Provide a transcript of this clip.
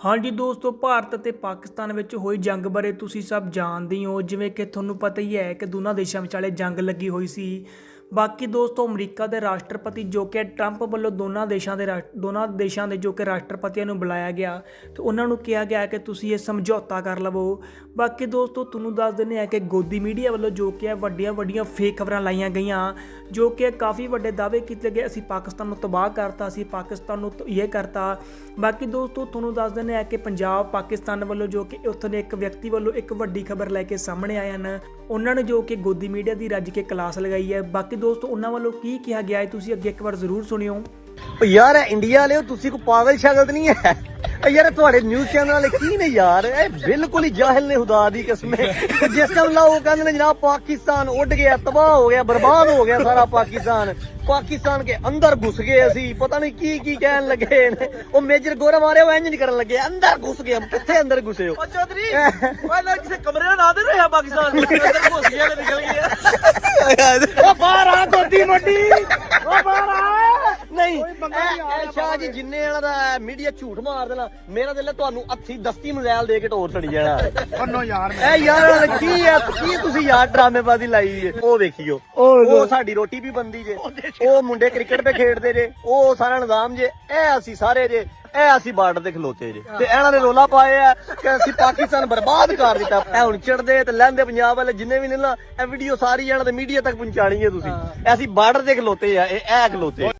ਹਾਂਜੀ ਦੋਸਤੋ, ਭਾਰਤ ਅਤੇ ਪਾਕਿਸਤਾਨ ਵਿੱਚ ਹੋਈ ਜੰਗ ਬਾਰੇ ਤੁਸੀਂ ਸਭ ਜਾਣਦੇ ਹੋ ਜਿਵੇਂ ਕਿ ਤੁਹਾਨੂੰ ਪਤਾ ਹੀ ਹੈ ਕਿ ਦੋਨਾਂ ਦੇਸ਼ਾਂ ਵਿਚਾਲੇ ਜੰਗ ਲੱਗੀ ਹੋਈ ਸੀ। ਬਾਕੀ ਦੋਸਤੋ, ਅਮਰੀਕਾ ਦੇ ਰਾਸ਼ਟਰਪਤੀ ਜੋ ਕਿ ਟਰੰਪ ਵੱਲੋਂ ਦੋਨਾਂ ਦੇਸ਼ਾਂ ਦੇ ਰਾਸ਼- ਦੋਨਾਂ ਦੇਸ਼ਾਂ ਦੇ ਜੋ ਕਿ ਰਾਸ਼ਟਰਪਤੀਆਂ ਨੂੰ ਬੁਲਾਇਆ ਗਿਆ, ਤੇ ਉਹਨਾਂ ਨੂੰ ਕਿਹਾ ਗਿਆ ਕਿ ਤੁਸੀਂ ਇਹ ਸਮਝੌਤਾ ਕਰ ਲਵੋ। ਬਾਕੀ ਦੋਸਤੋ, ਤੁਹਾਨੂੰ ਦੱਸ ਦਿੰਦੇ ਆ ਕਿ ਗੋਦੀ ਮੀਡੀਆ ਵੱਲੋਂ ਜੋ ਕਿ ਵੱਡੀਆਂ ਵੱਡੀਆਂ ਫੇਕ ਖਬਰਾਂ ਲਾਈਆਂ ਗਈਆਂ, ਜੋ ਕਿ ਕਾਫੀ ਵੱਡੇ ਦਾਅਵੇ ਕੀਤੇ ਗਏ। ਅਸੀਂ ਪਾਕਿਸਤਾਨ ਨੂੰ ਤਬਾਹ ਕਰਤਾ, ਅਸੀਂ ਪਾਕਿਸਤਾਨ ਨੂੰ ਇਹ ਕਰਤਾ। ਬਾਕੀ ਦੋਸਤੋ, ਤੁਹਾਨੂੰ ਦੱਸ ਦਿੰਦੇ ਆ ਕਿ ਪੰਜਾਬ, ਪਾਕਿਸਤਾਨ ਵੱਲੋਂ ਜੋ ਕਿ ਉੱਥੋਂ ਦੇ ਇੱਕ ਵਿਅਕਤੀ ਵੱਲੋਂ ਇੱਕ ਵੱਡੀ ਖਬਰ ਲੈ ਕੇ ਸਾਹਮਣੇ ਆਏ ਹਨ। ਉਹਨਾਂ ਨੇ ਜੋ ਕਿ ਗੋਦੀ ਮੀਡੀਆ ਦੀ ਰੱਜ ਕੇ ਕਲਾਸ ਲਗਾਈ ਹੈ। ਬਾਕੀ ਦੋਸਤੋ ਉਹਨਾਂ ਵੱਲੋਂ ਕੀ ਕਿਹਾ ਗਿਆ ਹੈ ਤੁਸੀਂ ਅੱਗੇ ਇੱਕ ਵਾਰ ਜ਼ਰੂਰ ਸੁਣਿਓ ਓ ਯਾਰ ਇਹ ਇੰਡੀਆ ਵਾਲਿਓ ਤੁਸੀਂ ਕੋ ਪਾਗਲ ਸ਼ਾਗਲ ਤਾਂ ਨਹੀਂ ਹੈ ਇਹ ਯਾਰ ਇਹ ਤੁਹਾਡੇ ਨਿਊਜ਼ ਚੈਨਲ ਵਾਲੇ ਕੀ ਨੇ ਯਾਰ ਇਹ ਬਿਲਕੁਲ ਹੀ ਜਾਹਿਲ ਨੇ ਖੁਦਾ ਦੀ ਕਸਮ ਹੈ ਜਿਸ ਟਾਈਮ ਲਾ ਉਹ ਕਹਿੰਦੇ ਨੇ ਜਨਾਬ ਪਾਕਿਸਤਾਨ ਉੱਡ ਗਿਆ ਤਬਾਹ ਹੋ ਗਿਆ ਬਰਬਾਦ ਹੋ ਗਿਆ ਸਾਰਾ ਪਾਕਿਸਤਾਨ ਪਾਕਿਸਤਾਨ ਕੇ ਅੰਦਰ ਘੁਸ ਗਏ ਅਸੀਂ ਪਤਾ ਨਹੀਂ ਕੀ ਕੀ ਕਹਿਣ ਲੱਗੇ ਨੇ ਉਹ ਮੇਜਰ ਗੋਰਾ ਮਾਰੇ ਉਹ ਇੰਜ ਨਹੀਂ ਕਰਨ ਲੱਗੇ ਅੰਦਰ ਘੁਸ ਗਏ ਹਮ ਕਿੱਥੇ ਅੰਦਰ ਘੁਸੇ ਹੋ ਉਹ ਚੌਧਰੀ ਓਏ ਨਾ ਕਿਸੇ ਕਮਰੇ ਦਾ ਨਾਂ ਦੇ ਰਿਹਾ ਪਾਕਿਸਤਾਨ ਅੰਦਰ ਘੁਸ ਗਿਆ ਤੇ ਨਿਕਲ ਗਿਆ ਉਹ ਬਾਹਰ ਆ ਗੋਦੀ ਮੱਡੀ ਉਹ ਬਾਹਰ ਆ। ਨਹੀਂ। ਇਹ- ਇਹ ਸ਼ਾਹ ਜੀ ਜਿੰਨੇ ਵਾਲਾ ਦਾ ਮੀਡੀਆ ਝੂਠ ਮਾਰ ਦੇਣਾ। ਮੇਰਾ ਦਿਲ ਹੈ ਤੁਹਾਨੂੰ ਅੱਥੀ ਦਸਤੀ ਮਜ਼ਾਇਲ ਦੇ ਕੇ ਢੋਰ ਛੜੀ ਜਾਣਾ। ਉਹਨੋ ਯਾਰ ਕੀ ਤੁਸੀਂ ਯਾਰ ਡਰਾਮੇਬਾਜ਼ੀ ਲਾਈ ਉਹ ਵੇਖਿਓ। ਉਹ ਸਾਡੀ ਰੋਟੀ ਵੀ ਬੰਦੀ ਜੇ। ਉਹ ਮੁੰਡੇ ਕ੍ਰਿਕਟ ਤੇ ਖੇਡਦੇ ਜੇ। ਉਹ ਸਾਰਾ ਨਿਜ਼ਾਮ ਜੇ। ਇਹ ਅਸੀਂ ਸਾਰੇ ਜੇ ਇਹ ਅਸੀਂ ਬਾਰਡਰ ਤੇ ਖਲੋਤੇ ਜੇ। ਤੇ ਇਹਨਾਂ ਨੇ ਰੋਲਾ ਪਾਏ ਆ ਕਿ ਅਸੀਂ ਪਾਕਿਸਤਾਨ ਬਰਬਾਦ ਕਰ ਦਿੱਤਾ। ਇਹ ਹੁਣ ਚੜਦੇ ਤੇ ਲੈਂਦੇ ਪੰਜਾਬ ਵਾਲੇ ਜਿੰਨੇ ਵੀ ਨੇ ਨਾ ਇਹ ਵੀਡੀਓ ਸਾਰੀ ਇਹਨਾਂ ਦੇ ਮੀਡੀਆ ਤੱਕ ਪਹੁੰਚਾਣੀ ਹੈ ਤੁਸੀਂ। ਅਸੀਂ ਬਾਰਡਰ ਤੇ ਖਲੋਤੇ ਆ ਇਹ ਇਹ ਖਲੋਤੇ